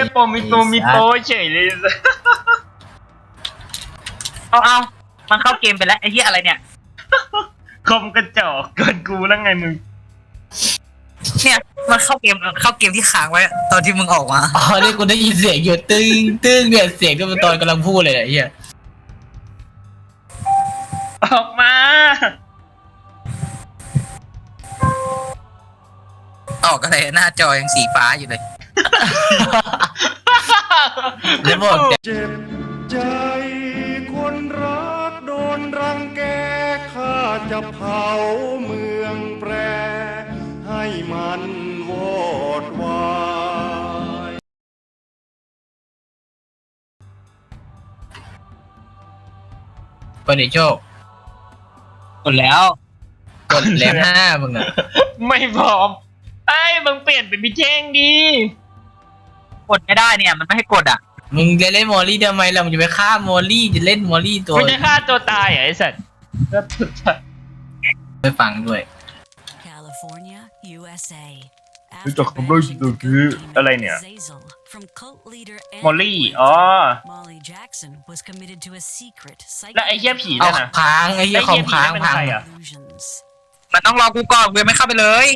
ยโปรมิโตมิโตเฉยเลยเอาเอามันเข้าเกมไปแล้วไอ้เหี้ยอะไรเนี่ย คมกระจอกเกินกูแล้วไงมึง เนี่ย มันเข้าเกมเข้าเกมที่ค้างไว้ ตอนที่มึงออกมาอ๋อนี่กูได้ยินเสียงอยู่ตึ้งตึ้งเนี่ยเสียงก็เป็นตอนกำลังพูดเลยเนี่ยไอ้เฮียออกมา ออกอะไรหน้าจอยังสีฟ้าอยู่เลย แล้วบอกเดี๋ยวเจ็บใจคนรักโดนรังแกข้าจะเผาเมืองแปร ให้มันวอดวายคนในโชคหมดแล้ว กดแล้วห้ามึงอะไม่พร้อมไอ้ยมึงเปลี่ยนเป็นพี่เจ้งดี กดไม่ได้เนี่ย มันไม่ให้กดอะ มึงจะเล่นมอลลี่ทำไมล่ะมึงจะไปฆ่ามอลลี่จะเล่นมอลลี่ตัวกูจะฆ่าตัวตายเหรอไอ้สัตว์ไปฟังด้วย California, USA. รู้จักคำว่าตัวคืออะไรเนี่ย From cult leader มอลลี่ อ๋อ Molly Jackson was committed to a secret แล้วไอ้เหี้ยผีเอานั่นน่ะค้างไอ้เหี้ยไอ้คอเหี้มยค้างผีนั่นเป็นพังใครอะ illusions. มันต้องรอกูก่อนกูยังไม่เข้าไปเลย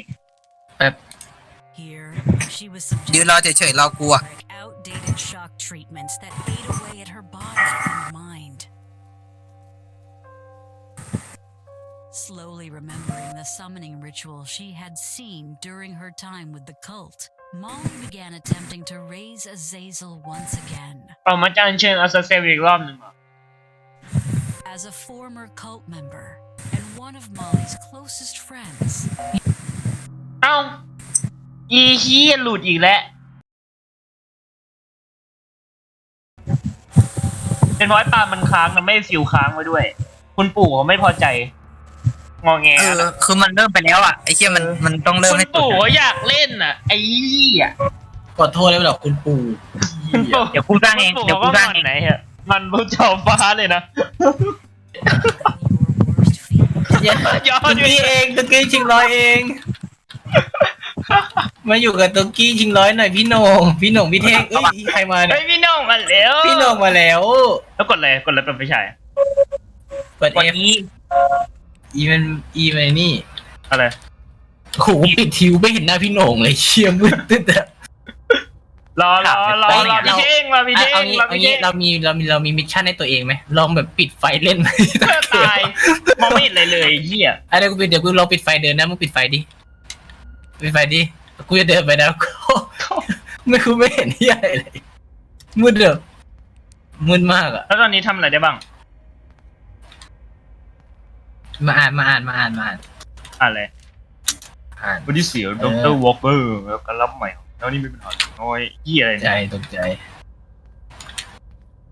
Here, she was ยืน subjected รอเฉยๆรอกูอะ to outdated shock treatments that ate away at her body and mind. Slowly remembering the summoning ritual she had seen during her time with the cult, Molly began attempting to raise Azazel once again. เอามาจันเชิญอาซาเซลอีกรอบหนึ่งเหรอ As a former cult member and one of Molly's closest friends, เอ้า อีเฮียหลุดอีกแล้ว เป็นเพราะไอ้ปลามันค้างนะไม่ฟิวค้างไว้ด้วย คุณปู่เขาไม่พอใจ งอแงเออนะคือมันเริ่มไปแล้วอะไอ้เหี้ยมันมันต้องเริ่มคุณให้กดปู่เขาอยากเล่นน่ะ ไอ้เหี้ยกดโทษแล้วหรอกคุณปู่เหี้ยเดี๋ยวกูสร้างเองคุณเดี๋ยวปู่กูเขาสร้างมันเองไหนฮะมันผู้จอมฟ้าเลยนะ your worst fears. เหี้ยยอตุดกอยู่กี้เองตุกกี้ชิงร้อยเอง มาอยู่กับตุกกี้ชิงร้อยหน่อยพี่โหนงพี่โหนงพี่เท่งเอ้ยใครมาเนี่เฮ้ยยพี่น้องมาแล้วพี่โหนงมาแล้วแล้วกดอะไรกดอะไรเป็นไฟฉายเปิดกดเอฟนี้อีมันอีมันนี่อะไรโอ้โหปิดทิวไม่เห็นหน้าพี่โหนงเลยเชี่ยมืดตึ๊ดอะรอรอรอรอเราพี่เท่งรอพี่อะเท่เอางงี้รอเอาพี่งี้เท่งเรามีเรามีเรามีมิชชั่นให้ตัวเองไหมลองแบบปิดไฟเล่นไหมเพื่อตายมองไม่เห็นอะไรเลยไอ้เหี้ยอะไรกูปิดเดี๋ยวกูลองปิดไฟเดินนะมึงปิดไฟดิ ปิดไฟดิกูจะเดินไปนะไม่กูไม่เห็นที่อะไรเลยมืดเด้อมืดมากอะแล้วตอนนี้ทำอะไรได้บ้าง มาอ่านมาอ่านมาอ่านมาอ่านอะไรอ่าน วันที่เสียวเอดอรวอลเกอร์แล้วก็รับใหม่แล้วนี่ไม่เป็นหอยน้อยเหี้ยอะไรใจเนี่ยตกใจ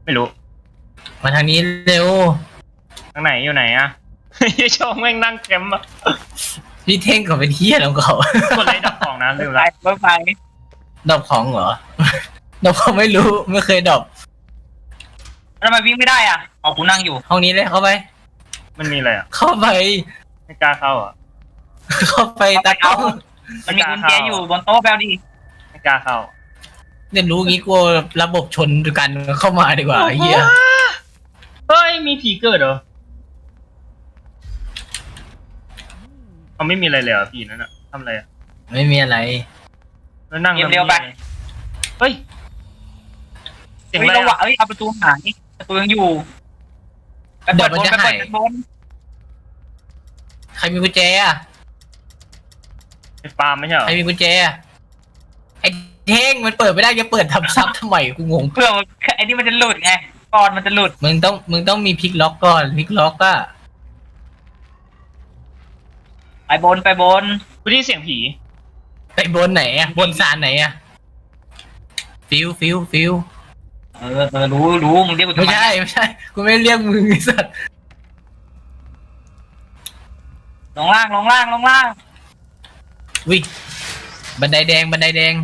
ไม่รู้มาทางนี้เร็วทางไหนอยู่ไหนอะเหี้ยชองแม่งนั่งแคมป์อะ พี่เท่งเขาเป็นเที่ยของเขากดไลค์ดับของนะลืมไปละรถไฟดอกของเหรอ ดอกของไม่รู้ไม่เคยดอกทำไมวิ่งไม่ได้อะอ๋อกูนั่งอยู่ ห้องนี้เลยเข้าไป มันมีอะไรอะเข้าไป ไม่กล้าเข้าอะเข้าไปตากล้องมันมีกุญแจอยู่บนโต๊ะแปลดิไม่กล้าเข้าเรียนรู้งี้กลัวระบบชนกันเข้ามาดีกว่าไอ้เฮียเฮ้ยมีผีเกิดเหรอ เขาไม่มีอะไรเลยเหรอผีนั่นอะทำอะไรอะไม่มีอะไร แล้วนั่งเร็วๆไป เฮ้ยเสียงเฮ้ยอะไรระหว่างอะเฮ้ยเอาประตูหายประตูยังอยู่ไปเปิดบนไปเปิดบนใครมีกุญแจอะไอ้ปาล์มไม่ใช่เหรอใครมีกุญแจอะไอ้เท่งมันเปิดไม่ได้จะเปิดทำซับทำไมกูงง เพื่อมันไอ้นี่มันจะหลุดไงก่อนมันจะหลุด มึงต้องมึงต้องมีพลิกล็อกก่อนพลิกล็อกก็ ไปบนไปบนกูได้ยินเสียงผีไปบนไหนอะบนซานไหนอะฟิวฟิวฟิวเออเออรู้รู้มึงเรียกกูทำไม่ไมใช่ไม่ใช่กูไม่ได้เรียกมึงไอ้สัสลงล่างลงล่างลงล่างวิบันไดแดงบันไดแดง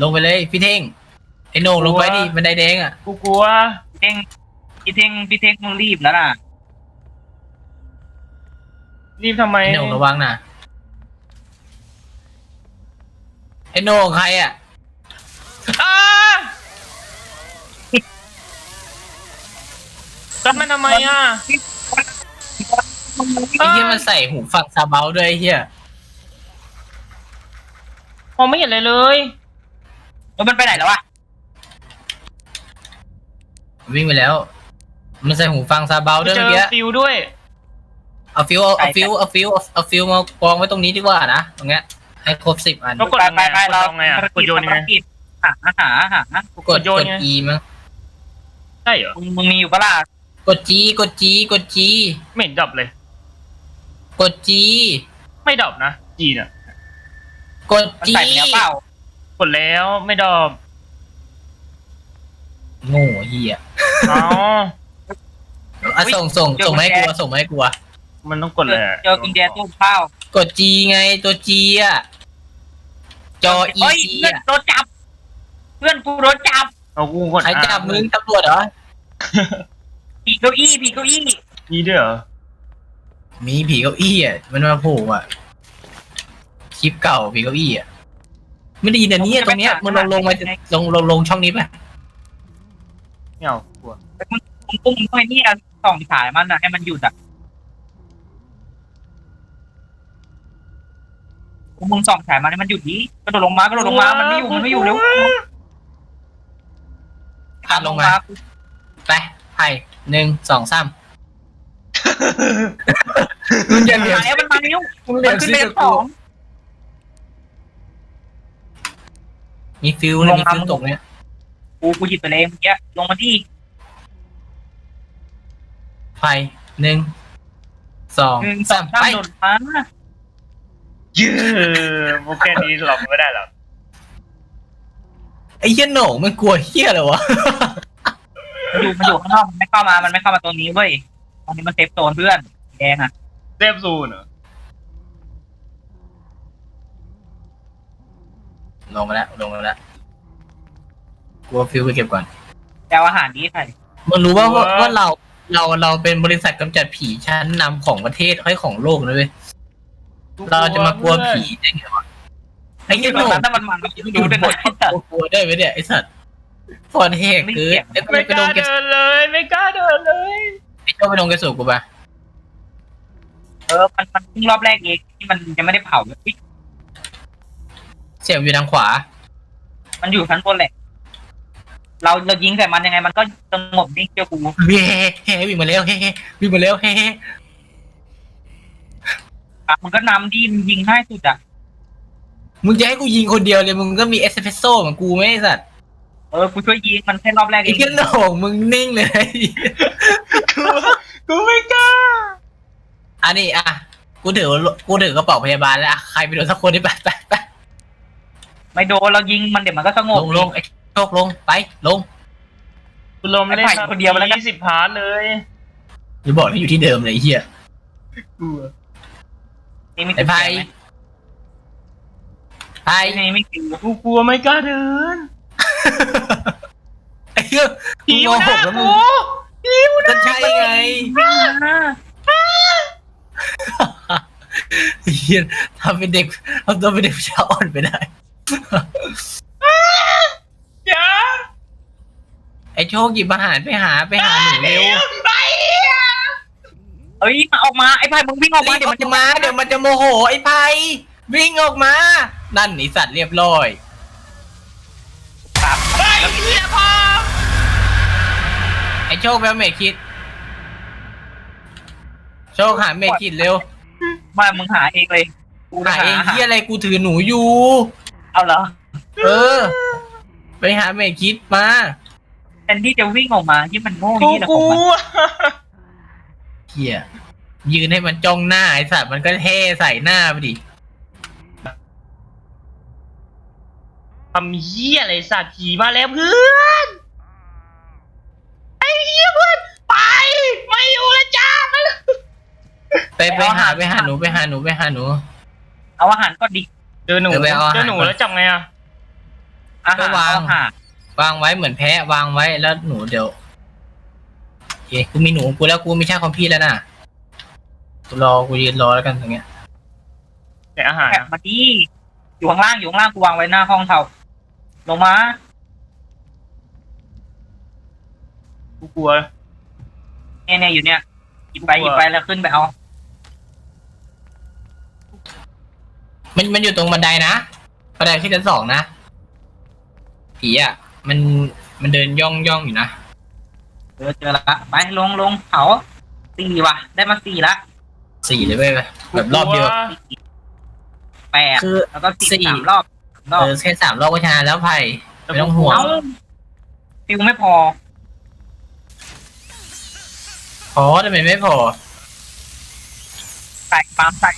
ลงไปเลยพี่เท่งไอ้โหนงลงไปดิบันไดแดงอะกูกลัวพี่เท่งพี่เท่งพี่เท่งมึงรีบแล้วน่ะ รีบทำไมไอ้โน่งระวังนะเอ้โน่งใครอะทำามันทำไมอะไอ้เฮียมันใส่หูฟังซาเบาด้วยเหี้ยมองไม่เห็นเลยเลย แล้วมันไปไหนแล้ววะวิ่งไปแล้ว มันใส่หูฟังซาเบาด้วยเจเมื่ออกี้ฟิวด้วย เอาฟิวเอาเอาฟิวเอาฟิวเอาเอาฟิวมากองไว้ตรงนี้ดีกว่านะตรงเนี้ยให้ครบสิบอันแล้วกดไปยังไปไงไปกดเรายังไงอะกดโยนยังไงหาหาหากดกดโยกนดไง E มั้งใช่เหรอมึงมึงมีอยู่ปะล่ะกด G กด G กด G ไม่เห็นดับเลย กด G ไม่ดับนะจีน่ะกด มัน G ใส่ไปแล้วเปล่ากดแล้วไม่ดับโง่เหี้ยเอ้าอะส่งส่งส่งมาให้กูอะส่งมาให้กูอะ มันต้องกดเลยอะเจอกุญแจตู้ข้าวกด G ไงตัว G อะจอ E เฮ้ย C เพื่อนอะโดนจับ เพื่อนกูโดนจับเอากูกดใครจับมึงตำรวจเหรอ ผีเก้าอี้ผีเก้าอี้นี่ด้วยเหรอมีผีเก้าอี้อะมันมาโผล่อะคลิปเก่าผีเก้าอี้อะไม่ได้ยินอันนี้อะตรงเนี้ยมึงลงลงมาลงลงลงช่องนี้ป่ะไม่เอากลัว มึงปุ้มมึงไอ้นี่ส่องฉายมันอะให้มันหยุดอะ มึงส่องฉายมันให้มันหยุดนี้กระโดดลงมากระโดดลงมา มันไม่อยู่ มันไม่อยู่เร็วพาดลงมา ไปไผ่หนึ่งสองสามมึงอย่าเหลี่ยมมาแล้วมันมาเร็วมึงเหลี่มัยนมขึ้นซิเลกับนสกูองมีฟิวเลยมีฟิวตกเนี่ยกูกูหยิบไปเลยเมื่อกี้ลงมาที่ไผ่หนึ่งสองหนึ่งสอสางมสามไปโดดมาเย้พวกแค่นี้หลอกไม่ได้หรอกไอ้เหี้ยโหน่งมันกลัวเหี้ยอะไรวะ มันอยู่มันอยู่ข้างนอกมันไม่เข้ามา มันไม่เข้ามาตรงนี้เว้ยตรงนี้มันเซฟโซนเพื่อนแดงอะเซฟซูนเหรอลงมาแล้วลงมาแล้วกลัวฟิวไปเก็บก่อนแต่อาหารนี้ใครมันรู้ว่าว่าว่าเราเราเราเป็นบริษัทกำจัดผีชั้นนำของประเทศให้ของโลกนะเว้ย เราจะมากลัวผีได้ไงวะไอ้เหี้ยตโหรงน่งนั้นถ้ามันมันมันดูดูดด้วยบนะทไอ้สัตว์กลัวได้ไหมเนี่ยไอ้สัตว์ฟอนเฮกคือไอ้กูไม่ไปกลล้างแกสเดินเลย ไม่กล้าเดินเลยไอ้เจ้าไปลงแกสสูกูปะเออ มันมันเพิ่งรอบแรกเองที่มันยังไม่ได้เผาเลยอุ๊ยเสียงอยู่ทางขวา มันอยู่ชั้นบนแหละ เราเรายิงใส่มันยังไง มันก็สงบนิ่งเจ้ากูเฮ้เฮ้วิ่งมาแล้วเฮ้วิ่งมาแล้วเฮ้อะ มันก็นำดีมันยิงง่ายสุดอะ มึงจะให้กูยิงคนเดียวเลยมึงก็มีเอสเปรสโซ่เหมือนกูไหมไอ้สัตว์เออกูช่วยยิงมันแค่รอบแรกเอไอ้งเจ้าโหน่งมึงนิ่งเลยกูกูไม่กล้าอันนี้อะกูถือกูถือกระเป๋าพยาบาลแล้วอะใครไปโดนสักคนที่ไปไปไปไม่โดนเรายิงมันเดี๋ยวมันก็สงลบ งลงไอ้โชคลงไปลงกูลมเล่นไอ้ไผ่คนเดียวไปแล้วกัน ยี่สิบพาร์ทเลยอย่าบอกนะอยู่ที่เดิมเลยไอ้เฮียกลัว นี่มีไอ้ไพ่ไพ่ไอ้นี่ไม่กินกูกลัวไม่กล้าเดินไอ้เหี้ยผีมึงอยู่โกหหน้ากแล้วมึกูงก็ใช่ไงไอ้เฮียทำเป็นเด็กทำตัวเป็นเด็กผู้ชายอ่อนไปได้อย่าไอ้โชคหยิบอาหารไปหาไปหาหนูเร็ว ไปเอ้ยมาออกมาไอ้ไพ่มึงวิ่งออกมารีบเดี๋ยวอมัอนกมาเดี๋ยวมันจะโมโหไอ้ไผ่วิ่งออกมา นั่นไอสัตว์เรียบร้อยเฮ้ยเฮียพอไอ้โชคแปลเมดคิด โชคหาเมดคิดเร็วมามึงหาเองเลยกูหาเองที่อะไรกูถือหนูอยู่ เอาเหรอเออ ไปหาเมดคิดมา แทนที่จะวิ่งออกมาที่มันโง่กูนี่แหละกของลัมันว เฮียยืนให้มันจ้องหน้าไอ้สัตว์มันก็เท่ใส่หน้าไปดิทำเฮียอะไรสัตว์ผีมาแล้วเพื่อนไอ้เฮียเพื่อนไปไม่อยู่แล้วจ้าไม่ไปไปหาไปหาหนูไปหาหนูไปหาหนู เอาอาหารก็ดีเจอหนูเดี๋ยวไปเอาอาหาร เจอหนูแล้วจับไงอะอาหารก็วางเอาอาหารวางไว้เหมือนแพะวางไว้แล้วหนูเดี๋ยว โอเคกูมีหนูกูแล้วกูไม่ใช่คอมพี่แล้วนะกูรอกูยืนรอแล้วกันตรงเนี้ยแต่อาหารแอบมาดีอยู่ข้างล่างอยู่ข้างล่างกูวางไว้หน้าห้องเท่าลงมากูกลัว เนี่ยเนี่ยอยู่เนี่ยหยิบไปหยิบไปแล้วขึ้นไปเอา มันมันอยู่ตรงบันไดนะบันไดขึ้นชั้นสองนะผีอะมันมันเดินย่องย่องอยู่นะ เจอเจอละไปลงลงเผาสี่ว่ะ ได้มาสี่ละสี่เลยเว้ยแบบรอบเดียว แปดคือแล้วก็สี่สี่ สามรอบรอบเออแค่สามรอบก็ชนะแล้วไผ่ไม่ต้องห่วง เอ้าฟิวไม่พอพอทำไมไม่พอ ใส่ปั๊มใส่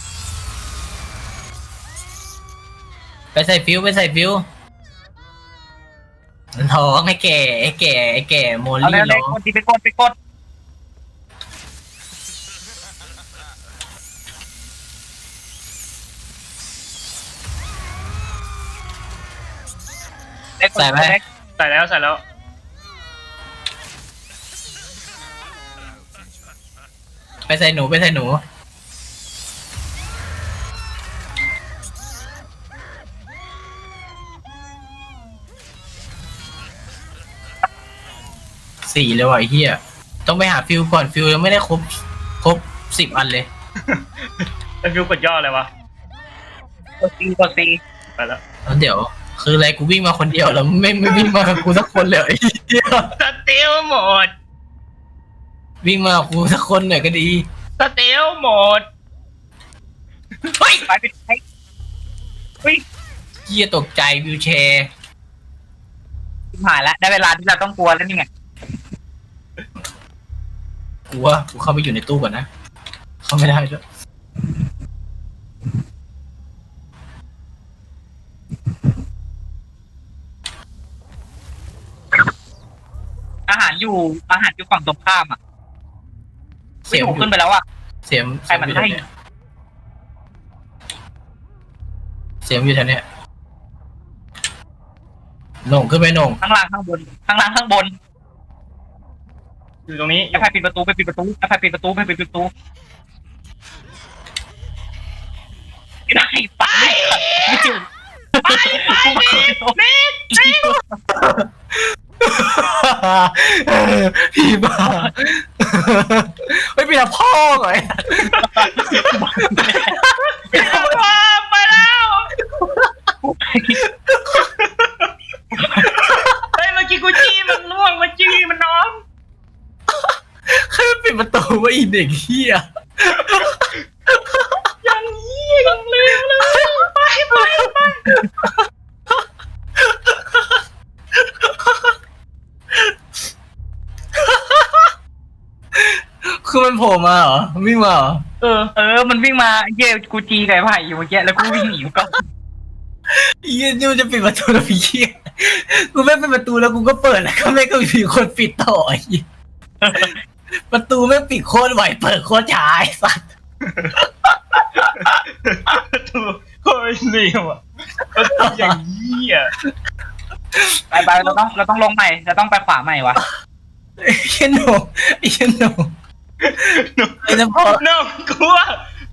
ไปใส่ฟิวไปใส่ฟิว ร้องไอ้แก่ไอ้แก่ไอ้แก่โมเอาลี่เร็วร้ๆอกงดดีไปกดไปกดเล็กกดใส่ไหมเล็กใส่แล้วใส่แล้ว ไปใส่หนูไปใส่หนู สี่เลยว่ะไอ้เฮียต้องไปหาฟิวก่อนฟิวยังไม่ได้ครบครบสิบอันเลยแล้วฟิวกดย่ออะไรวะกดซีกดซีไปแล้วแล้วเดี๋ยว คืออะไรกูวิ่งมาคนเดียวแล้วไม่ไม่วิ่งมากับกูสักคนเลยไอ้เหี้ยสเตลโหมดวิ่งมากับกูสักคนหน่อยก็ดีสเตลโหมดเฮ้ยไปไปไปเฮ้ยเฮียตกใจวิวแชร์ชิบหายแล้วได้เวลาที่เราต้องกลัวแล้วนี่ไง กูว่ากูเข้าไปอยู่ในตู้ก่อนนะ เข้าไม่ได้ด้วยอาหารอยู่อาหารอยู่ฝั่งตรงข้ามอะเสียงไม่ถูกอยู่ขึ้นไปแล้วอะ เสียงใครมันเสียงไล่อยู่แถวเนี้ยเสียงอยู่แถวเนี้ยโหน่งขึ้นไปโหน่งข้างล่างข้างบน ข้างล่างข้างบน อยู่ตรงนี้ไอ้ไผ่ปิดประตูไปปิดประตูไอ้ไผ่ปิดประตูไปปิดประตูไม่ได้ไปไม่ถึงไปไปมิดมิดมิดพี่บ้าไม่เป็นพ่อเหรอ ไปแล้วไปแล้วเฮ้ยเมื่อกี้กูจี้มันล่วงมันจี้มันน้อง ใครมันปิดประตูว่าอีเด็กเฮียยังเยี่ยยังเร็วเลยไปไปไปคือมันโผล่มาเหรอวิ่งมาเหรอเออเออ มันวิ่งมาเย่กูจีไก่ไผ่อยู่เมื่อกี้แล้วกูวิ่งหนีมันก็เฮียนี่มันจะปิดประตูแล้วพี่เฮียกูไม่เป็นประตูแล้วกูก็เปิดแล้วก็ไม่ก็มีคนปิดต่อไอ้เหี้ย ประตูไม่งปิดโคตรไหวเปิดโคตรช้าไอ้สัสถูกโคตรเร็วอะอย่างเยี่ยไปไปเราต้องเราต้องลงใหม่เราต้องไปขวาใหม่วะไอ้เหี้ยหนูไอ้เหี้ยหนูไอ้เฉพาะน้องกลัว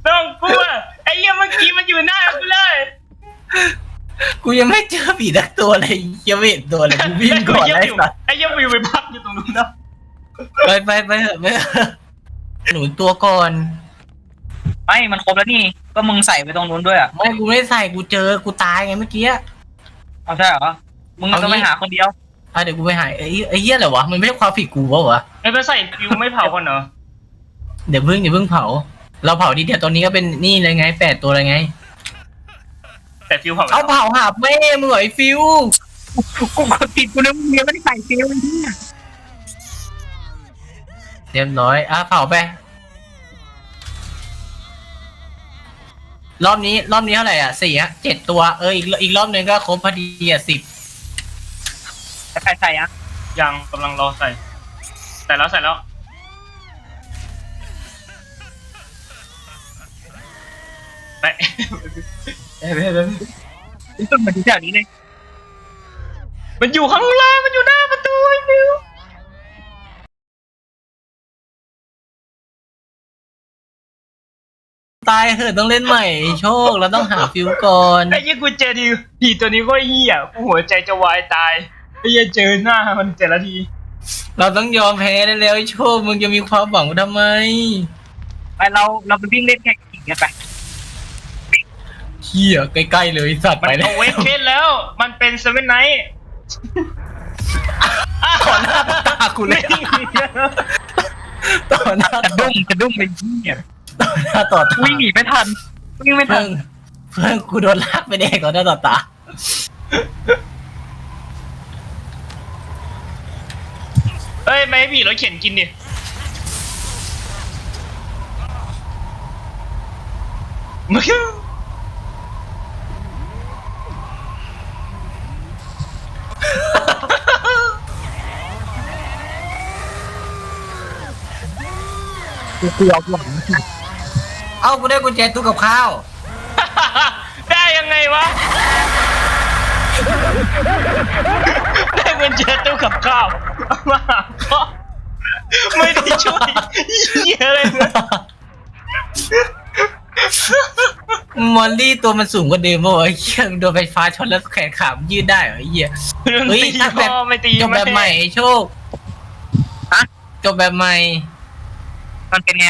น้องกลัวไอ้เหี้ยเมื่อกี้มันอยู่หน้ากูเลย กูยังไม่เจอผีทักตัวเลยยังไม่เห็นตัวเลยกูวิ่งก่อนไอ้สัสไอ้เหี้ยวิวไปพักอยู่ตรงนู้นนะ ไปไปไปเถอะไปเถอะหนูตัวก่อน ไม่มันครบแล้วนี่ ก็มึงใส่ไปตรงนู้นด้วยอะ ไม่กูไม่ได้ใส่กูเจอกูตายไงเมื่อกี้อะเอาใช่เหรอ มึงก็ไม่หาคนเดียว อะเดี๋ยวกูไปหาไอ้ไอ้เหี้ยอะไรวะมันไม่ใช่ความผิดกูวะวะไอ้ไปใส่ฟิวไม่เผาก่อนเหรอ เดี๋ยวเพิ่งเดี๋ยวเพิ่งเผา เราเผาทีเดียวตอนนี้ก็เป็นนี่เลยไงแปดตัวเลยไง แต่ฟิวเผาเอาเผาหาแม่มึงเหรอไอ้ฟิวกูกดผิดกูนึกมึงยังไม่ได้ใส่ฟิลนี่ เรียบร้อยอะเผาไป รอบนี้ รอบนี้เท่าไหร่อะสี่อะเจ็ดตัว เอออีกอีกรอบนึงก็ครบพอดีอะสิบจะใครใส่อะยังกำลังรอใส่ ใส่แล้วใส่แล้วไปรู้สึกเหมือนที่แถวนี้เลย มันอยู่ข้างล่าง มันอยู่หน้าประตูไอ้ฟิว ตายเหอะต้องเล่นใหม่ โชคเราต้องหาฟิวก่อนไอ้เหี้ยกูเจอทีผีตัวนี้ก็เหี้ยกูหัวใจจะวายตายไอ้เหี้ยเจอหน้ามันแต่ละที เราต้องยอมแพ้ได้แล้วไอ้โชคมึงจะมีความหวังทำไม ไปเราเราไปวิ่งเล่นแข่งขี่กันไปเฮียใกล้ๆเลยไอ้สัตว์มันไปแล้เอาวเวทเคนแล้ว มันเป็นเซเว่นไนท์ต่อหน้าต่อตากูเลยต่อหน้าจะต่อดุ้งจะดุ้งเลยเนี่ยต่อ หน้าต่อตาวิ่งหนีไม่ทันวิ่งไม่ทัเพื่อนนเพื่อนกูโดนลากไปเด็กต่อหน้าต่อตาเอ้ยไม่ให้ผีรถเข็นกินดิมึงกูกลัวกูหวัง เอ้ากูได้กุญแจตู้กับข้าว ได้ยังไงวะ ได้เงินเจอตู้กับข้าวมาก็ไม่ได้ช่วยเหี้ยอะไรเลยมอลลี่ตัวมันสูงกว่าเดิมป่าวะไอ้เหี้ยโดนไฟฟ้าช็อตแล้วแขนขามันยืดได้เหรอไอ้เหี้ย เฮ้ยตีถ้าแบบพ่อไม่ตีจบแบบใหม่ไอ้โชคฮะ จบแบบใหม่ มันเป็นไง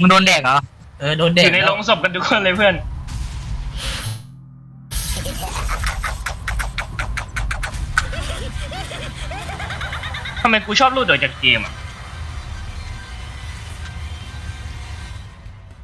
มึงโดนแดกเหรอ เออโดนเด็กยู่ในโรงศพกันทุกคนเลยเพื่อน ทำไมกูชอบรูดออกจากเกมอะ